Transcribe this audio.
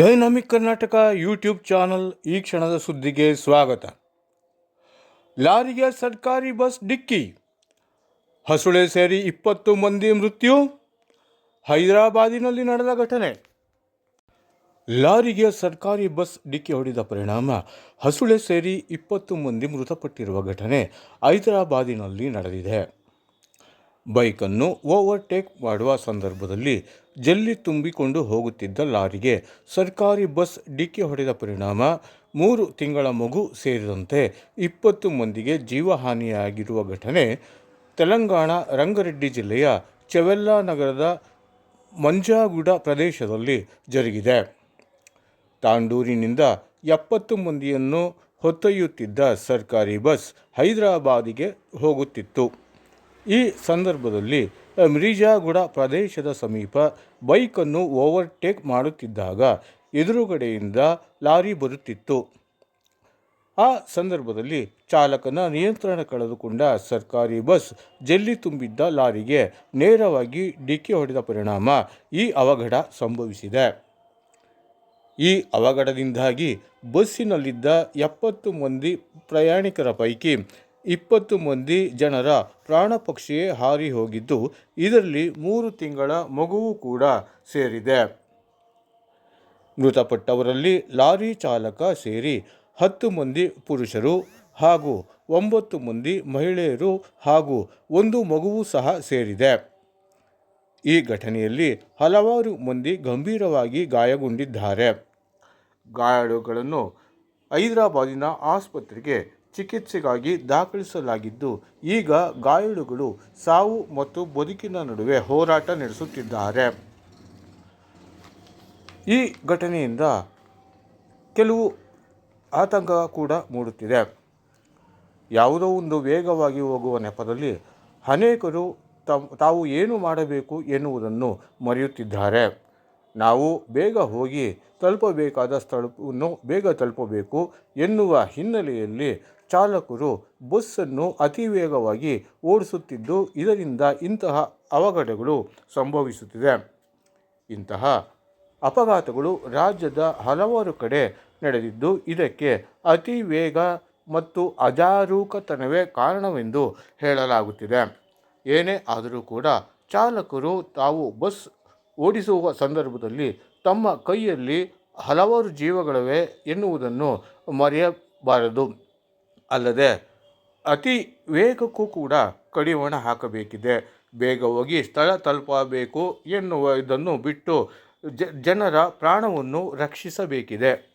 Dynamic Karnataka YouTube channel ಈ ಕ್ಷಣದ ಸುದ್ದಿಗೆ ಸ್ವಾಗತ. ಲಾರಿಗೆ ಸರ್ಕಾರಿ ಬಸ್ ಡಿಕ್ಕಿ. ಹಸುಳೆ ಸೇರಿ ಇಪ್ಪತ್ತು ಮಂದಿ ಮೃತ್ಯು. ಹೈದರಾಬಾದಿನಲ್ಲಿ ನಡೆದ ಘಟನೆ. ಲಾರಿಗೆ ಸರ್ಕಾರಿ ಬಸ್ ಡಿಕ್ಕಿ ಹೊಡೆದ ಪರಿಣಾಮ ಹಸುಳೆ ಸೇರಿ ಇಪ್ಪತ್ತು ಮಂದಿ ಮೃತಪಟ್ಟಿರುವ ಘಟನೆ ಹೈದರಾಬಾದಿನಲ್ಲಿ ನಡೆದಿದೆ. ಬೈಕನ್ನು ಓವರ್ಟೇಕ್ ಮಾಡುವ ಸಂದರ್ಭದಲ್ಲಿ ಜಲ್ಲಿ ತುಂಬಿಕೊಂಡು ಹೋಗುತ್ತಿದ್ದ ಲಾರಿಗೆ ಸರ್ಕಾರಿ ಬಸ್ ಡಿಕ್ಕಿ ಹೊಡೆದ ಪರಿಣಾಮ ಮೂರು ತಿಂಗಳ ಮಗು ಸೇರಿದಂತೆ ಇಪ್ಪತ್ತು ಮಂದಿಗೆ ಜೀವಹಾನಿಯಾಗಿರುವ ಘಟನೆ ತೆಲಂಗಾಣ ರಂಗರೆಡ್ಡಿ ಜಿಲ್ಲೆಯ ಚೆವೆಲ್ಲಾ ನಗರದ ಮಂಜಾಗುಡ ಪ್ರದೇಶದಲ್ಲಿ ಜರುಗಿದೆ. ತಾಂಡೂರಿನಿಂದ ಎಪ್ಪತ್ತು ಮಂದಿಯನ್ನು ಹೊತ್ತೊಯ್ಯುತ್ತಿದ್ದ ಸರ್ಕಾರಿ ಬಸ್ ಹೈದರಾಬಾದಿಗೆ ಹೋಗುತ್ತಿತ್ತು. ಈ ಸಂದರ್ಭದಲ್ಲಿ ಮಿರಿಜಾಗುಡ ಪ್ರದೇಶದ ಸಮೀಪ ಬೈಕನ್ನು ಓವರ್ಟೇಕ್ ಮಾಡುತ್ತಿದ್ದಾಗ ಎದುರುಗಡೆಯಿಂದ ಲಾರಿ ಬರುತ್ತಿತ್ತು. ಆ ಸಂದರ್ಭದಲ್ಲಿ ಚಾಲಕನ ನಿಯಂತ್ರಣ ಕಳೆದುಕೊಂಡ ಸರ್ಕಾರಿ ಬಸ್ ಜಲ್ಲಿ ತುಂಬಿದ್ದ ಲಾರಿಗೆ ನೇರವಾಗಿ ಡಿಕ್ಕಿ ಹೊಡೆದ ಪರಿಣಾಮ ಈ ಅವಘಡ ಸಂಭವಿಸಿದೆ. ಈ ಅವಘಡದಿಂದಾಗಿ ಬಸ್ಸಿನಲ್ಲಿದ್ದ ಎಪ್ಪತ್ತು ಮಂದಿ ಪ್ರಯಾಣಿಕರ ಪೈಕಿ ಇಪ್ಪತ್ತು ಮಂದಿ ಜನರ ಪ್ರಾಣ ಪಕ್ಷಿಯೇ ಹಾರಿ ಹೋಗಿದ್ದು, ಇದರಲ್ಲಿ ಮೂರು ತಿಂಗಳ ಮಗುವು ಕೂಡ ಸೇರಿದೆ. ಮೃತಪಟ್ಟವರಲ್ಲಿ ಲಾರಿ ಚಾಲಕ ಸೇರಿ ಹತ್ತು ಮಂದಿ ಪುರುಷರು ಹಾಗೂ ಒಂಬತ್ತು ಮಂದಿ ಮಹಿಳೆಯರು ಹಾಗೂ ಒಂದು ಮಗುವು ಸಹ ಸೇರಿದೆ. ಈ ಘಟನೆಯಲ್ಲಿ ಹಲವಾರು ಮಂದಿ ಗಂಭೀರವಾಗಿ ಗಾಯಗೊಂಡಿದ್ದಾರೆ. ಗಾಯಾಳುಗಳನ್ನು ಹೈದರಾಬಾದಿನ ಆಸ್ಪತ್ರೆಗೆ ಚಿಕಿತ್ಸೆಗಾಗಿ ದಾಖಲಿಸಲಾಗಿದ್ದು, ಈಗ ಗಾಯಾಳುಗಳು ಸಾವು ಮತ್ತು ಬದುಕಿನ ನಡುವೆ ಹೋರಾಟ ನಡೆಸುತ್ತಿದ್ದಾರೆ. ಈ ಘಟನೆಯಿಂದ ಕೆಲವು ಆತಂಕ ಕೂಡ ಮೂಡುತ್ತಿದೆ. ಯಾವುದೋ ಒಂದು ವೇಗವಾಗಿ ಹೋಗುವ ನೆಪದಲ್ಲಿ ಅನೇಕರು ತಾವು ಏನು ಮಾಡಬೇಕು ಎನ್ನುವುದನ್ನು ಮರೆಯುತ್ತಿದ್ದಾರೆ. ನಾವು ಬೇಗ ಹೋಗಿ ತಲುಪಬೇಕಾದ ಸ್ಥಳವನ್ನು ಬೇಗ ತಲುಪಬೇಕು ಎನ್ನುವ ಹಿನ್ನೆಲೆಯಲ್ಲಿ ಚಾಲಕರು ಬಸ್ಸನ್ನು ಅತಿ ವೇಗವಾಗಿ ಓಡಿಸುತ್ತಿದ್ದು ಇದರಿಂದ ಇಂತಹ ಅವಘಡಗಳು ಸಂಭವಿಸುತ್ತಿದೆ. ಇಂತಹ ಅಪಘಾತಗಳು ರಾಜ್ಯದ ಹಲವಾರು ಕಡೆ ನಡೆದಿದ್ದು ಇದಕ್ಕೆ ಅತಿ ವೇಗ ಮತ್ತು ಅಜಾರೂಕತನವೇ ಕಾರಣವೆಂದು ಹೇಳಲಾಗುತ್ತಿದೆ. ಏನೇ ಆದರೂ ಕೂಡ ಚಾಲಕರು ತಾವು ಬಸ್ ಓಡಿಸುವ ಸಂದರ್ಭದಲ್ಲಿ ತಮ್ಮ ಕೈಯಲ್ಲಿ ಹಲವಾರು ಜೀವಗಳಿವೆ ಎನ್ನುವುದನ್ನು ಮರೆಯಬಾರದು. ಅಲ್ಲದೆ ಅತಿ ವೇಗಕ್ಕೂ ಕೂಡ ಕಡಿವಾಣ ಹಾಕಬೇಕಿದೆ. ಬೇಗ ಹೋಗಿ ಸ್ಥಳ ತಲುಪಬೇಕು ಎನ್ನುವ ಇದನ್ನು ಬಿಟ್ಟು ಜನರ ಪ್ರಾಣವನ್ನು ರಕ್ಷಿಸಬೇಕಿದೆ.